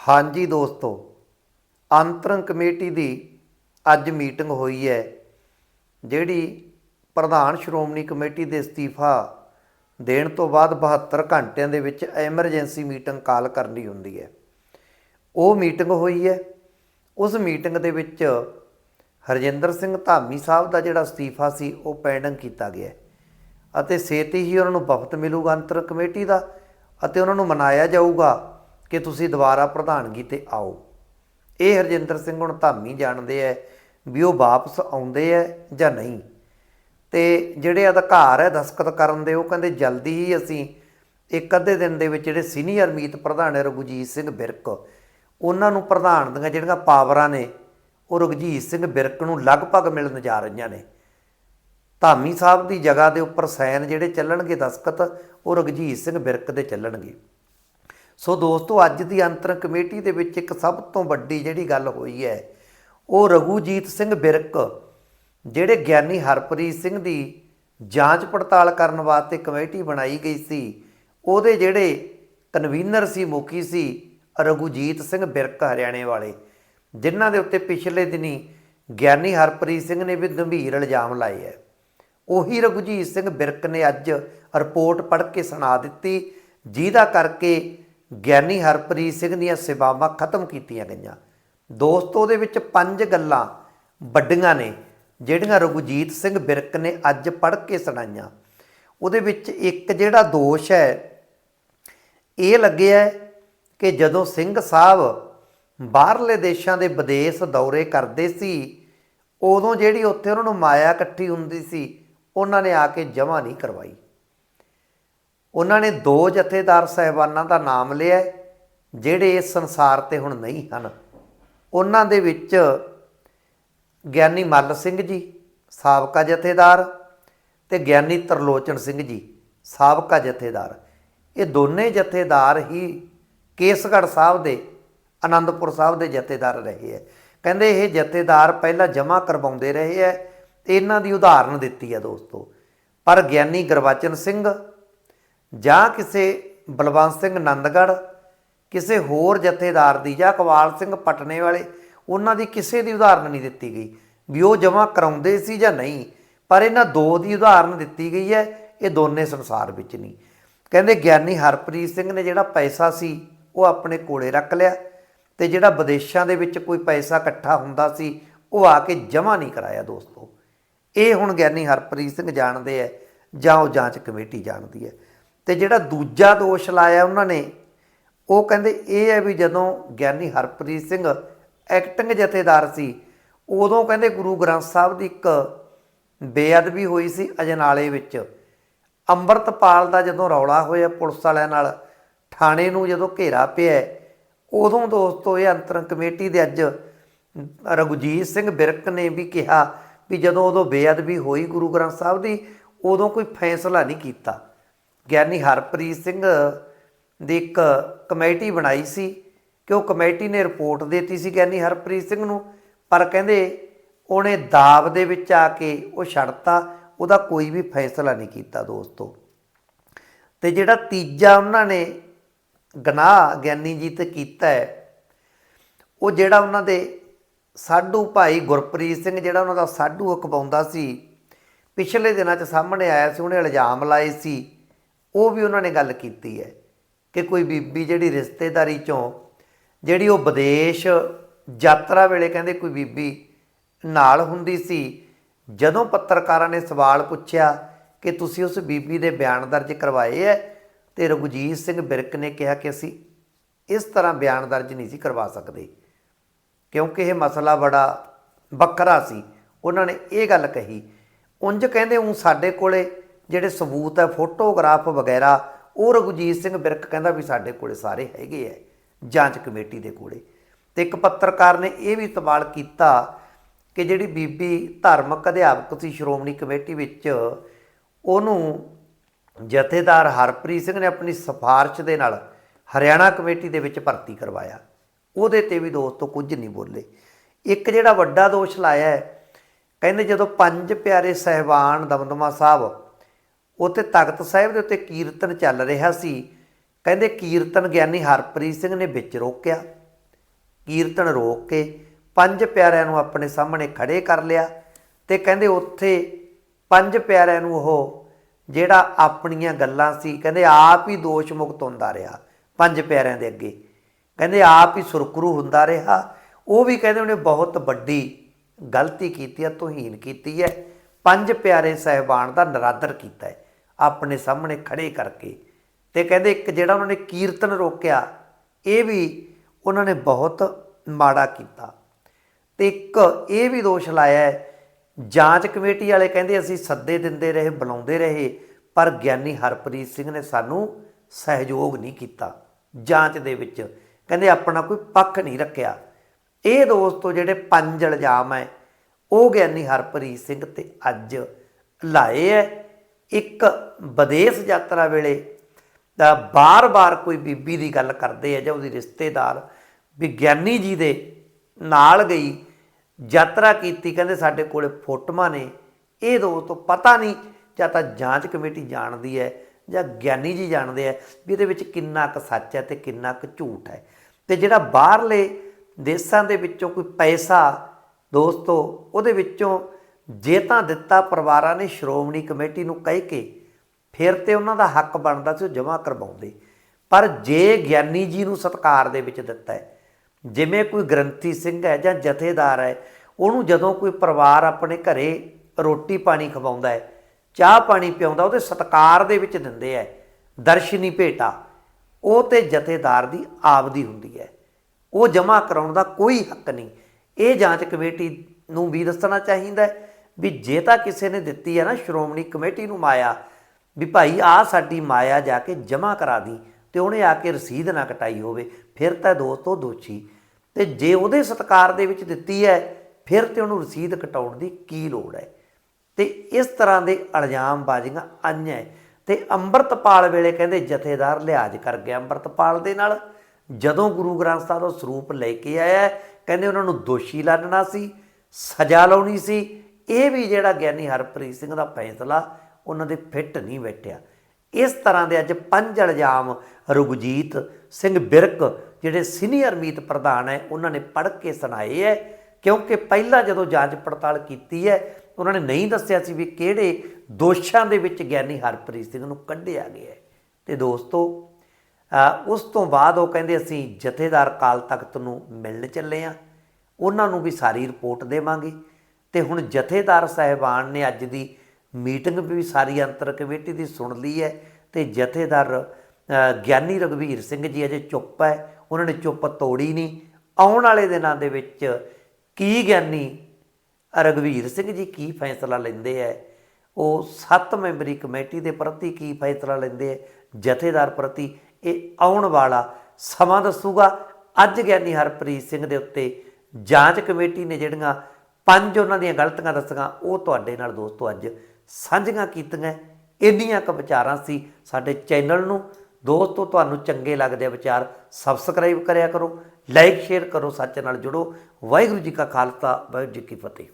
ਹਾਂਜੀ ਦੋਸਤੋ, ਅੰਤਰੰਗ ਕਮੇਟੀ ਦੀ ਅੱਜ ਮੀਟਿੰਗ ਹੋਈ ਹੈ, ਜਿਹੜੀ ਪ੍ਰਧਾਨ ਸ਼੍ਰੋਮਣੀ ਕਮੇਟੀ ਦੇ ਅਸਤੀਫਾ ਦੇਣ ਤੋਂ ਬਾਅਦ 72 ਘੰਟਿਆਂ ਦੇ ਵਿੱਚ ਐਮਰਜੈਂਸੀ ਮੀਟਿੰਗ ਕਾਲ ਕਰਨੀ ਹੁੰਦੀ ਹੈ। ਉਹ ਮੀਟਿੰਗ ਹੋਈ ਹੈ। ਉਸ ਮੀਟਿੰਗ ਦੇ ਵਿੱਚ ਹਰਜਿੰਦਰ ਸਿੰਘ ਧਾਮੀ ਸਾਹਿਬ ਦਾ ਜਿਹੜਾ ਅਸਤੀਫਾ ਸੀ, ਉਹ ਪੈਂਡਿੰਗ ਕੀਤਾ ਗਿਆ ਅਤੇ ਛੇਤੀ ਹੀ ਉਹਨਾਂ ਨੂੰ ਵਫਦ ਮਿਲੂਗਾ ਅੰਤਰ ਕਮੇਟੀ ਦਾ ਅਤੇ ਉਹਨਾਂ ਨੂੰ ਮਨਾਇਆ ਜਾਊਗਾ। ਕਿ ਤੁਸੀਂ ਦੁਬਾਰਾ ਪ੍ਰਧਾਨਗੀ ਤੇ ਆਓ। ਇਹ ਹਰਜਿੰਦਰ ਸਿੰਘ ਹੁਣ ਧਾਮੀ ਜਾਣਦੇ ਐ ਵੀ ਉਹ ਵਾਪਸ ਆਉਂਦੇ ਐ ਜਾਂ ਨਹੀਂ। ਤੇ ਜਿਹੜੇ ਅਧਿਕਾਰ ਹੈ ਦਸਖਤ ਕਰਨ ਦੇ, ਉਹ ਕਹਿੰਦੇ ਜਲਦੀ ਹੀ ਅਸੀਂ ਇੱਕ ਅੱਧੇ ਦਿਨ ਦੇ ਵਿੱਚ ਜਿਹੜੇ ਸੀਨੀਅਰ ਮੀਤ ਪ੍ਰਧਾਨ ਹੈ ਰਘੁਜੀਤ ਸਿੰਘ ਬਿਰਕ, ਉਹਨਾਂ ਨੂੰ ਪ੍ਰਧਾਨ ਦੀਆਂ ਜਿਹੜੀਆਂ ਪਾਵਰਾਂ ਨੇ, ਉਹ ਰਘਜੀਤ ਸਿੰਘ ਬਿਰਕ ਨੂੰ ਲਗਭਗ ਮਿਲਣ ਜਾ ਰਹੀਆਂ ਨੇ। ਧਾਮੀ ਸਾਹਿਬ ਦੀ ਜਗ੍ਹਾ ਦੇ ਉੱਪਰ ਸੈਨ ਜਿਹੜੇ ਚੱਲਣਗੇ ਦਸਖਤ ਉਹ ਰਘਜੀਤ ਸਿੰਘ ਬਿਰਕ ਦੇ ਚੱਲਣਗੇ। ਸੋ ਦੋਸਤੋ, ਅੱਜ ਦੀ ਅੰਤਰ ਕਮੇਟੀ ਦੇ ਵਿੱਚ ਇੱਕ ਸਭ ਤੋਂ ਵੱਡੀ ਜਿਹੜੀ ਗੱਲ ਹੋਈ ਹੈ, ਉਹ ਰਘੂਜੀਤ ਸਿੰਘ ਬਿਰਕ, ਜਿਹੜੇ ਗਿਆਨੀ ਹਰਪ੍ਰੀਤ ਸਿੰਘ ਦੀ ਜਾਂਚ ਪੜਤਾਲ ਕਰਨ ਵਾਸਤੇ ਕਮੇਟੀ ਬਣਾਈ ਗਈ ਸੀ, ਉਹਦੇ ਜਿਹੜੇ ਕਨਵੀਨਰ ਸੀ, ਮੁਖੀ ਸੀ, ਰਘੂਜੀਤ ਸਿੰਘ ਬਿਰਕ ਹਰਿਆਣੇ ਵਾਲੇ, ਜਿਨ੍ਹਾਂ ਦੇ ਉੱਤੇ ਪਿਛਲੇ ਦਿਨੀ ਗਿਆਨੀ ਹਰਪ੍ਰੀਤ ਸਿੰਘ ਨੇ ਵੀ ਗੰਭੀਰ ਇਲਜ਼ਾਮ ਲਾਏ ਹੈ। ਉਹੀ ਰਘੁਜੀਤ ਸਿੰਘ ਬਿਰਕ ਨੇ ਅੱਜ ਰਿਪੋਰਟ ਪੜ੍ਹ ਕੇ ਸੁਣਾ ਦਿੱਤੀ, ਜਿਹਦਾ ਕਰਕੇ ਗਿਆਨੀ ਹਰਪ੍ਰੀਤ ਸਿੰਘ ਦੀਆਂ ਸੇਵਾਵਾਂ ਖਤਮ ਕੀਤੀਆਂ ਗਈਆਂ। ਦੋਸਤੋ, ਉਹਦੇ ਵਿੱਚ ਪੰਜ ਗੱਲਾਂ ਵੱਡੀਆਂ ਨੇ, ਜਿਹੜੀਆਂ ਰਘੁਜੀਤ ਸਿੰਘ ਬਿਰਕ ਨੇ ਅੱਜ ਪੜ੍ਹ ਕੇ ਸੁਣਾਈਆਂ। ਉਹਦੇ ਵਿੱਚ ਇੱਕ ਜਿਹੜਾ ਦੋਸ਼ ਹੈ, ਇਹ ਲੱਗਿਆ ਕਿ ਜਦੋਂ ਸਿੰਘ ਸਾਹਿਬ ਬਾਹਰਲੇ ਦੇਸ਼ਾਂ ਦੇ ਵਿਦੇਸ਼ ਦੌਰੇ ਕਰਦੇ ਸੀ, ਉਦੋਂ ਜਿਹੜੀ ਉੱਥੇ ਉਹਨਾਂ ਨੂੰ ਮਾਇਆ ਇਕੱਠੀ ਹੁੰਦੀ ਸੀ, ਉਹਨਾਂ ਨੇ ਆ ਕੇ ਜਮ੍ਹਾਂ ਨਹੀਂ ਕਰਵਾਈ। ਉਹਨਾਂ ਨੇ ਦੋ ਜਥੇਦਾਰ ਸਹਿਬਾਨਾਂ ਦਾ ਨਾਮ ਲਿਆ ਜਿਹੜੇ ਇਸ ਸੰਸਾਰ ਤੇ ਹੁਣ ਨਹੀਂ ਹਨ। ਉਹਨਾਂ ਦੇ ਵਿੱਚ ਗਿਆਨੀ ਮੱਲ ਸਿੰਘ ਜੀ, ਸਾਬਕਾ ਜਥੇਦਾਰ, ਤੇ ਗਿਆਨੀ ਤਰਲੋਚਨ ਸਿੰਘ ਜੀ, ਸਾਬਕਾ ਜਥੇਦਾਰ। ਇਹ ਦੋਨੇ ਜਥੇਦਾਰ ਹੀ ਕੇਸਗੜ੍ਹ ਸਾਹਿਬ ਦੇ ਆਨੰਦਪੁਰ ਸਾਹਿਬ ਦੇ ਜਥੇਦਾਰ ਰਹੇ ਹੈ। ਕਹਿੰਦੇ ਇਹ ਜਥੇਦਾਰ ਪਹਿਲਾਂ ਜਮ੍ਹਾਂ ਕਰਵਾਉਂਦੇ ਰਹੇ ਹੈ। ਇਹਨਾਂ ਦੀ ਉਦਾਹਰਨ ਦਿੱਤੀ ਹੈ ਦੋਸਤੋ। ਪਰ ਗਿਆਨੀ ਗੁਰਬਚਨ ਸਿੰਘ ਜਾਂ ਕਿਸੇ ਬਲਵੰਤ ਸਿੰਘ ਨੰਦਗੜ੍ਹ, ਕਿਸੇ ਹੋਰ ਜਥੇਦਾਰ ਦੀ ਜਾਂ ਕਵਾਲ ਸਿੰਘ ਪਟਨੇ ਵਾਲੇ, ਉਹਨਾਂ ਦੀ ਕਿਸੇ ਦੀ ਉਦਾਹਰਨ ਨਹੀਂ ਦਿੱਤੀ ਗਈ। ਵੀ ਉਹ ਜਮ੍ਹਾਂ ਕਰਾਉਂਦੇ ਸੀ ਜਾਂ ਨਹੀਂ, ਪਰ ਇਹਨਾਂ ਦੋ ਦੀ ਉਦਾਹਰਨ ਦਿੱਤੀ ਗਈ ਹੈ, ਇਹ ਦੋਨੇ ਸੰਸਾਰ ਵਿੱਚ ਨਹੀਂ। ਕਹਿੰਦੇ ਗਿਆਨੀ ਹਰਪ੍ਰੀਤ ਸਿੰਘ ਨੇ ਜਿਹੜਾ ਪੈਸਾ ਸੀ, ਉਹ ਆਪਣੇ ਕੋਲੇ ਰੱਖ ਲਿਆ ਤੇ ਜਿਹੜਾ ਵਿਦੇਸ਼ਾਂ ਦੇ ਵਿੱਚ ਕੋਈ ਪੈਸਾ ਇਕੱਠਾ ਹੁੰਦਾ ਸੀ, ਉਹ ਆ ਕੇ ਜਮ੍ਹਾਂ ਨਹੀਂ ਕਰਾਇਆ ਦੋਸਤੋ। ਇਹ ਹੁਣ ਗਿਆਨੀ ਹਰਪ੍ਰੀਤ ਸਿੰਘ ਜਾਣਦੇ ਐ ਜਾਂ ਉਹ ਜਾਂਚ ਕਮੇਟੀ ਜਾਣਦੀ ਹੈ। ਤੇ ਜਿਹੜਾ ਦੂਜਾ ਦੋਸ਼ ਲਾਇਆ ਉਹਨਾਂ ਨੇ, ਉਹ ਕਹਿੰਦੇ ਇਹ ਹੈ ਵੀ ਜਦੋਂ ਗਿਆਨੀ ਹਰਪ੍ਰੀਤ ਸਿੰਘ ਐਕਟਿੰਗ ਜਥੇਦਾਰ ਸੀ, ਉਦੋਂ ਕਹਿੰਦੇ ਗੁਰੂ ਗ੍ਰੰਥ ਸਾਹਿਬ ਦੀ ਇੱਕ ਬੇਅਦਬੀ ਹੋਈ ਸੀ ਅਜਨਾਲੇ ਵਿੱਚ। ਅੰਮ੍ਰਿਤਪਾਲ ਦਾ ਜਦੋਂ ਰੌਲਾ ਹੋਇਆ ਪੁਲਿਸ ਵਾਲਿਆਂ ਨਾਲ, ਥਾਣੇ ਨੂੰ ਜਦੋਂ ਘੇਰਾ ਪਿਆ, ਉਦੋਂ ਦੋਸਤੋ ਇਹ ਅੰਤਰੰਗ ਕਮੇਟੀ ਦੇ ਅੱਜ ਰਘੁਜੀਤ ਸਿੰਘ ਬਿਰਕ ਨੇ ਵੀ ਕਿਹਾ ਵੀ ਜਦੋਂ ਉਦੋਂ ਬੇਅਦਬੀ ਹੋਈ ਗੁਰੂ ਗ੍ਰੰਥ ਸਾਹਿਬ ਦੀ, ਉਦੋਂ ਕੋਈ ਫੈਸਲਾ ਨਹੀਂ ਕੀਤਾ। ਗਿਆਨੀ ਹਰਪ੍ਰੀਤ ਸਿੰਘ ਦੀ ਇੱਕ ਕਮੇਟੀ ਬਣਾਈ ਸੀ ਕਿ ਉਹ ਕਮੇਟੀ ਨੇ ਰਿਪੋਰਟ ਦਿੱਤੀ ਸੀ ਗਿਆਨੀ ਹਰਪ੍ਰੀਤ ਸਿੰਘ ਨੂੰ, ਪਰ ਕਹਿੰਦੇ ਉਹਨੇ ਦਾਬ ਦੇ ਵਿੱਚ ਆ ਕੇ ਉਹ ਛੱਡਤਾ, ਉਹਦਾ ਕੋਈ ਵੀ ਫੈਸਲਾ ਨਹੀਂ ਕੀਤਾ ਦੋਸਤੋ। ਤੇ ਜਿਹੜਾ ਤੀਜਾ ਉਹਨਾਂ ਨੇ ਗਨਾਹ ਗਿਆਨੀ ਜੀ ਤੇ ਕੀਤਾ ਹੈ, ਉਹ ਜਿਹੜਾ ਉਹਨਾਂ ਦੇ ਸਾਡੂ ਭਾਈ ਗੁਰਪ੍ਰੀਤ ਸਿੰਘ, ਜਿਹੜਾ ਉਹਨਾਂ ਦਾ ਸਾਡੂ ਅਕਵਾਉਂਦਾ ਸੀ, ਪਿਛਲੇ ਦਿਨਾਂ 'ਚ ਸਾਹਮਣੇ ਆਇਆ ਸੀ, ਉਹਨੇ ਇਲਜ਼ਾਮ ਲਾਏ ਸੀ ਉਹ ਵੀ ਉਹਨਾਂ ਨੇ ਗੱਲ ਕੀਤੀ ਹੈ ਕਿ ਕੋਈ ਬੀਬੀ ਜਿਹੜੀ ਰਿਸ਼ਤੇਦਾਰੀ 'ਚੋਂ ਜਿਹੜੀ ਉਹ ਵਿਦੇਸ਼ ਯਾਤਰਾ ਵੇਲੇ ਕਹਿੰਦੇ ਕੋਈ ਬੀਬੀ ਨਾਲ ਹੁੰਦੀ ਸੀ, ਜਦੋਂ ਪੱਤਰਕਾਰਾਂ ਨੇ ਸਵਾਲ ਪੁੱਛਿਆ ਕਿ ਤੁਸੀਂ ਉਸ ਬੀਬੀ ਦੇ ਬਿਆਨ ਦਰਜ ਕਰਵਾਏ ਹੈ? ਤੇ ਰਘੁਜੀਤ ਸਿੰਘ ਬਿਰਕ ਨੇ ਕਿਹਾ ਕਿ ਅਸੀਂ ਇਸ ਤਰ੍ਹਾਂ ਬਿਆਨ ਦਰਜ ਨਹੀਂ ਸੀ ਕਰਵਾ ਸਕਦੇ, ਕਿਉਂਕਿ ਇਹ ਮਸਲਾ ਬੜਾ ਵੱਖਰਾ ਸੀ। ਉਹਨਾਂ ਨੇ ਇਹ ਗੱਲ ਕਹੀ, ਉਂਝ ਕਹਿੰਦੇ ਉਹ ਸਾਡੇ ਕੋਲੇ ਜਿਹੜੇ ਸਬੂਤ ਹੈ, ਫੋਟੋਗ੍ਰਾਫ ਵਗੈਰਾ, ਉਹ ਰਘੁਜੀਤ ਸਿੰਘ ਬਿਰਕ ਕਹਿੰਦਾ ਵੀ ਸਾਡੇ ਕੋਲੇ ਸਾਰੇ ਹੈਗੇ ਐ, ਜਾਂਚ ਕਮੇਟੀ ਦੇ ਕੋਲੇ। ਤੇ ਇੱਕ ਪੱਤਰਕਾਰ ਨੇ ਇਹ ਵੀ ਸਵਾਲ ਕੀਤਾ ਕਿ ਜਿਹੜੀ ਬੀਬੀ ਧਾਰਮਿਕ ਅਧਿਆਪਕ ਸੀ, ਸ਼੍ਰੋਮਣੀ ਕਮੇਟੀ ਵਿੱਚ, ਉਹਨੂੰ ਜਥੇਦਾਰ ਹਰਪ੍ਰੀਤ ਸਿੰਘ ਨੇ ਆਪਣੀ ਸਿਫਾਰਿਸ਼ ਦੇ ਨਾਲ ਹਰਿਆਣਾ ਕਮੇਟੀ ਦੇ ਵਿੱਚ ਭਰਤੀ ਕਰਵਾਇਆ। ਉਹਦੇ ਤੇ ਵੀ ਦੋਸਤੋ ਕੁਝ ਨਹੀਂ ਬੋਲੇ। ਇੱਕ ਜਿਹੜਾ ਵੱਡਾ ਦੋਸ਼ ਲਾਇਆ ਕਹਿੰਦੇ ਜਦੋਂ ਪੰਜ ਪਿਆਰੇ ਸਹਿਬਾਨ ਦਮਦਮਾ ਸਾਹਿਬ ਉੱਥੇ ਤਖਤ ਸਾਹਿਬ ਦੇ ਉੱਤੇ ਕੀਰਤਨ ਚੱਲ ਰਿਹਾ ਸੀ। ਕਹਿੰਦੇ ਕੀਰਤਨ ਗਿਆਨੀ ਹਰਪ੍ਰੀਤ ਸਿੰਘ ਨੇ ਵਿੱਚ ਰੋਕਿਆ। ਕੀਰਤਨ ਰੋਕ ਕੇ ਪੰਜ ਪਿਆਰਿਆਂ ਨੂੰ ਆਪਣੇ ਸਾਹਮਣੇ ਖੜੇ ਕਰ ਲਿਆ ਤੇ ਕਹਿੰਦੇ ਉੱਥੇ ਪੰਜ ਪਿਆਰਿਆਂ ਨੂੰ ਉਹ ਜਿਹੜਾ ਆਪਣੀਆਂ ਗੱਲਾਂ ਸੀ, ਕਹਿੰਦੇ ਆਪ ਹੀ ਦੋਸ਼ ਮੁਕਤ ਹੁੰਦਾ ਰਿਹਾ ਪੰਜ ਪਿਆਰਿਆਂ ਦੇ ਅੱਗੇ। ਕਹਿੰਦੇ ਆਪ ਹੀ ਸੁਰਖਰੂ ਹੁੰਦਾ ਰਿਹਾ। ਉਹ ਵੀ ਕਹਿੰਦੇ ਉਹਨੇ ਬਹੁਤ ਵੱਡੀ ਗਲਤੀ ਕੀਤੀ ਹੈ, ਤੋਹੀਨ ਕੀਤੀ ਹੈ। ਪੰਜ ਪਿਆਰੇ ਸਹਿਬਾਨ ਦਾ ਨਰਾਦਰ ਕੀਤਾ ਹੈ। ਆਪਣੇ ਸਾਹਮਣੇ ਖੜੇ ਕਰਕੇ ਤੇ ਕਹਿੰਦੇ ਇੱਕ ਜਿਹੜਾ ਉਹਨਾਂ ਨੇ ਕੀਰਤਨ ਰੋਕਿਆ, ਇਹ ਵੀ ਉਹਨਾਂ ਨੇ ਬਹੁਤ ਮਾੜਾ ਕੀਤਾ। ਤੇ ਇੱਕ ਇਹ ਵੀ ਦੋਸ਼ ਲਾਇਆ ਜਾਂਚ ਕਮੇਟੀ ਵਾਲੇ ਕਹਿੰਦੇ ਅਸੀਂ ਸੱਦੇ ਦਿੰਦੇ ਰਹੇ, ਬੁਲਾਉਂਦੇ ਰਹੇ, ਪਰ ਗਿਆਨੀ ਹਰਪ੍ਰੀਤ ਸਿੰਘ ਨੇ ਸਾਨੂੰ ਸਹਿਯੋਗ ਨਹੀਂ ਕੀਤਾ ਜਾਂਚ ਦੇ ਵਿੱਚ। ਕਹਿੰਦੇ ਆਪਣਾ ਕੋਈ ਪੱਖ ਨਹੀਂ ਰੱਖਿਆ। ਇਹ ਦੋਸਤੋ ਜਿਹੜੇ ਪੰਜ ਇਲਜ਼ਾਮ ਹੈ, ਉਹ ਗਿਆਨੀ ਹਰਪ੍ਰੀਤ ਸਿੰਘ ਤੇ ਅੱਜ ਲਾਏ ਹੈ। ਇੱਕ ਵਿਦੇਸ਼ ਯਾਤਰਾ ਵੇਲੇ ਦਾ ਬਾਰ-ਬਾਰ ਕੋਈ ਬੀਬੀ ਦੀ ਗੱਲ ਕਰਦੇ ਆ ਜਾਂ ਉਹਦੀ ਰਿਸ਼ਤੇਦਾਰ ਵਿਗਿਆਨੀ ਜੀ ਦੇ ਨਾਲ ਗਈ, ਯਾਤਰਾ ਕੀਤੀ, ਕਹਿੰਦੇ ਸਾਡੇ ਕੋਲੇ ਫੋਟੋਆਂ ਨੇ, ਇਹ ਦੋਸਤੋ ਪਤਾ ਨਹੀਂ, ਜਾਂ ਤਾਂ ਜਾਂਚ ਕਮੇਟੀ ਜਾਣਦੀ ਹੈ, ਜਾਂ ਗਿਆਨੀ ਜੀ ਜਾਣਦੇ ਆ ਵੀ ਇਹਦੇ ਵਿੱਚ ਕਿੰਨਾ ਕੁ ਸੱਚ ਹੈ ਤੇ ਕਿੰਨਾ ਕੁ ਝੂਠ ਹੈ। ਤੇ ਜਿਹੜਾ ਬਾਹਰਲੇ ਦੇਸ਼ਾਂ ਦੇ ਵਿੱਚੋਂ ਕੋਈ ਪੈਸਾ ਦੋਸਤੋ, ਉਹਦੇ ਵਿੱਚੋਂ ਜੇ ਤਾਂ ਦਿੱਤਾ ਪਰਿਵਾਰਾਂ ਨੇ ਸ਼੍ਰੋਮਣੀ ਕਮੇਟੀ ਨੂੰ ਕਹਿ ਕੇ, ਫਿਰ ਤੇ ਉਹਨਾਂ ਦਾ ਹੱਕ ਬਣਦਾ ਸੀ ਉਹ ਜਮ੍ਹਾਂ ਕਰਵਾਉਂਦੇ। ਪਰ ਜੇ ਗਿਆਨੀ ਜੀ ਨੂੰ ਸਤਕਾਰ ਦੇ ਵਿੱਚ ਦਿੱਤਾ ਹੈ, ਜਿਵੇਂ ਕੋਈ ਗ੍ਰੰਥੀ ਸਿੰਘ ਹੈ ਜਾਂ ਜਥੇਦਾਰ ਹੈ, ਉਹਨੂੰ ਜਦੋਂ ਕੋਈ ਪਰਿਵਾਰ ਆਪਣੇ ਘਰੇ ਰੋਟੀ ਪਾਣੀ ਖਵਾਉਂਦਾ ਹੈ, ਚਾਹ ਪਾਣੀ ਪਿਆਉਂਦਾ, ਉਹਦੇ ਸਤਕਾਰ ਦੇ ਵਿੱਚ ਦਿੰਦੇ ਹੈ, ਦਰਸ਼ਨੀ ਭੇਟਾ, ਉਹ ਤੇ ਜਥੇਦਾਰ ਦੀ ਆਪਦੀ ਹੁੰਦੀ ਹੈ। ਉਹ ਜਮ੍ਹਾਂ ਕਰਾਉਣ ਦਾ ਕੋਈ ਹੱਕ ਨਹੀਂ। ਇਹ ਜਾਂਚ ਕਮੇਟੀ ਨੂੰ ਵੀ ਦੱਸਣਾ ਚਾਹੀਦਾ ਹੈ। ਵੀ ਜੇ ਤਾਂ ਕਿਸੇ ਨੇ ਦਿੱਤੀ ਹੈ ਨਾ ਸ਼੍ਰੋਮਣੀ ਕਮੇਟੀ ਨੂੰ ਮਾਇਆ, ਵੀ ਭਾਈ ਆ ਸਾਡੀ ਮਾਇਆ ਜਾ ਕੇ ਜਮ੍ਹਾਂ ਕਰਾ ਦੀ ਤੇ ਉਹਨੇ ਆ ਕੇ ਰਸੀਦ ਨਾ ਕਟਾਈ ਹੋਵੇ, ਫਿਰ ਤਾਂ ਦੋਸਤੋ ਦੋਸ਼ੀ। ਤੇ ਜੇ ਉਹਦੇ ਸਤਕਾਰ ਦੇ ਵਿੱਚ ਦਿੱਤੀ ਹੈ, ਫਿਰ ਤੇ ਉਹਨੂੰ ਰਸੀਦ ਕਟਾਉਣ ਦੀ ਕੀ ਲੋੜ ਹੈ? ਤੇ ਇਸ ਤਰ੍ਹਾਂ ਦੇ ਇਲਜ਼ਾਮ ਬਾਜ਼ੀਆਂ ਆਈਆਂ ਹੈ। ਤੇ ਅੰਮ੍ਰਿਤਪਾਲ ਵੇਲੇ ਕਹਿੰਦੇ ਜਥੇਦਾਰ ਲਿਹਾਜ਼ ਕਰ ਗਿਆ ਅੰਮ੍ਰਿਤਪਾਲ ਦੇ ਨਾਲ। ਜਦੋਂ ਗੁਰੂ ਗ੍ਰੰਥ ਸਾਹਿਬ ਦਾ ਸਰੂਪ ਲੈ ਕੇ ਆਇਆ, ਕਹਿੰਦੇ ਉਹਨਾਂ ਨੂੰ ਦੋਸ਼ੀ ਲਾਣਨਾ ਸੀ, ਸਜ਼ਾ ਲਾਉਣੀ ਸੀ ਇਹ ਵੀ ਜਿਹੜਾ ਗਿਆਨੀ ਹਰਪ੍ਰੀਤ ਸਿੰਘ ਦਾ ਫੈਸਲਾ ਉਹਨਾਂ ਦੇ ਫਿੱਟ ਨਹੀਂ ਬੈਠਿਆ। ਇਸ ਤਰ੍ਹਾਂ ਦੇ ਅੱਜ ਪੰਜ ਇਲਜ਼ਾਮ ਰੁਗਜੀਤ ਸਿੰਘ ਬਿਰਕ, ਜਿਹੜੇ ਸੀਨੀਅਰ ਮੀਤ ਪ੍ਰਧਾਨ ਹੈ, ਉਹਨਾਂ ਨੇ ਪੜ੍ਹ ਕੇ ਸੁਣਾਏ ਹੈ, ਕਿਉਂਕਿ ਪਹਿਲਾਂ ਜਦੋਂ ਜਾਂਚ ਪੜਤਾਲ ਕੀਤੀ ਹੈ, ਉਹਨਾਂ ਨੇ ਨਹੀਂ ਦੱਸਿਆ ਸੀ ਵੀ ਕਿਹੜੇ ਦੋਸ਼ਾਂ ਦੇ ਵਿੱਚ ਗਿਆਨੀ ਹਰਪ੍ਰੀਤ ਸਿੰਘ ਨੂੰ ਕੱਢਿਆ ਗਿਆ ਹੈ। ਤੇ ਦੋਸਤੋ ਉਸ ਤੋਂ ਬਾਅਦ ਉਹ ਕਹਿੰਦੇ ਅਸੀਂ ਜਥੇਦਾਰ ਕਾਲ ਤਖਤ ਨੂੰ ਮਿਲਣ ਚੱਲੇ ਆ ਉਹਨਾਂ ਨੂੰ ਵੀ ਸਾਰੀ ਰਿਪੋਰਟ ਦੇਵਾਂਗੇ। ਤੇ ਹੁਣ ਜਥੇਦਾਰ ਸਾਹਿਬਾਨ ਨੇ ਅੱਜ ਦੀ ਮੀਟਿੰਗ ਵੀ ਸਾਰੀ ਅੰਤਰ ਕਮੇਟੀ ਦੀ ਸੁਣ ਲਈ ਹੈ ਤੇ ਜਥੇਦਾਰ ਗਿਆਨੀ ਰਗਵੀਰ ਸਿੰਘ ਜੀ ਅਜੇ ਚੁੱਪ ਹੈ, ਉਹਨਾਂ ਨੇ ਚੁੱਪ ਤੋੜੀ ਨਹੀਂ। ਆਉਣ ਵਾਲੇ ਦਿਨਾਂ ਦੇ ਵਿੱਚ ਕੀ ਗਿਆਨੀ ਰਗਵੀਰ ਸਿੰਘ ਜੀ ਕੀ ਫੈਸਲਾ ਲੈਂਦੇ ਹੈ? ਉਹ ਸੱਤ ਮੈਂਬਰੀ ਕਮੇਟੀ ਦੇ ਪ੍ਰਤੀ ਕੀ ਫੈਸਲਾ ਲੈਂਦੇ ਹੈ? ਜਥੇਦਾਰ ਪ੍ਰਤੀ ਇਹ ਆਉਣ ਵਾਲਾ ਸਮਾਂ ਦੱਸੂਗਾ। ਅੱਜ ਗਿਆਨੀ ਹਰਪ੍ਰੀਤ ਸਿੰਘ ਦੇ ਉੱਤੇ ਜਾਂਚ ਕਮੇਟੀ ਨੇ ਜਿਹੜੀਆਂ ਪੰਜ ਉਹਨਾਂ ਦੀਆਂ ਗਲਤੀਆਂ ਦੱਸਾਂ ਉਹ ਤੁਹਾਡੇ ਨਾਲ ਦੋਸਤੋ ਅੱਜ ਸਾਂਝੀਆਂ ਕੀਤੀਆਂ। ਇੰਨੀਆਂ ਕੁ ਵਿਚਾਰਾਂ ਸੀ ਸਾਡੇ ਚੈਨਲ ਨੂੰ। ਦੋਸਤੋ, ਤੁਹਾਨੂੰ ਚੰਗੇ ਲੱਗਦੇ ਵਿਚਾਰ ਸਬਸਕ੍ਰਾਈਬ ਕਰਿਆ ਕਰੋ ਲਾਈਕ ਸ਼ੇਅਰ ਕਰੋ, ਸੱਚ ਨਾਲ ਜੁੜੋ। ਵਾਹਿਗੁਰੂ ਜੀ ਕਾ ਖਾਲਸਾ, ਵਾਹਿਗੁਰੂ ਜੀ ਕੀ ਫਤਿਹ।